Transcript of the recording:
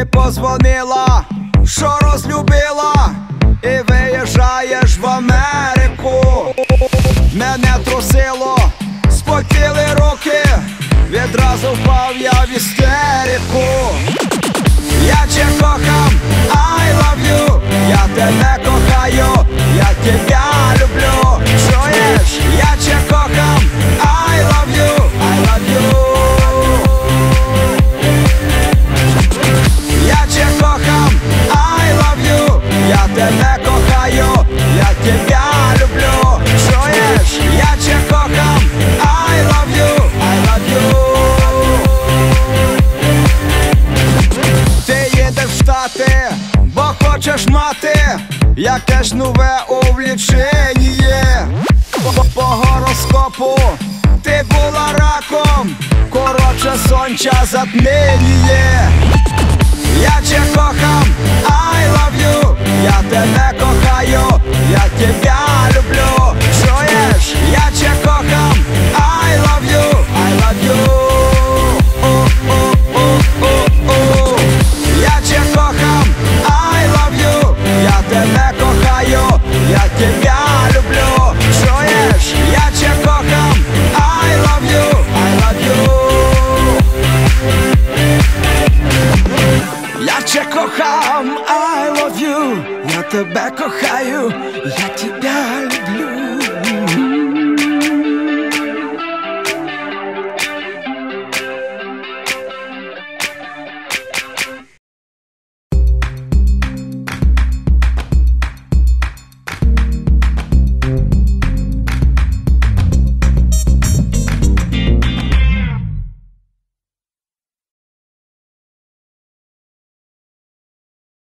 позвонила, що розлюбила, і виїжджаєш в Америку. Мене трусило, спотіли руки, відразу впав я в істерику. Хочеш мати? Якесь нове увлічення? По, по гороскопу ти була раком, коротше сонча затміння Я Мам, I love you Я тебя кохаю, я тебя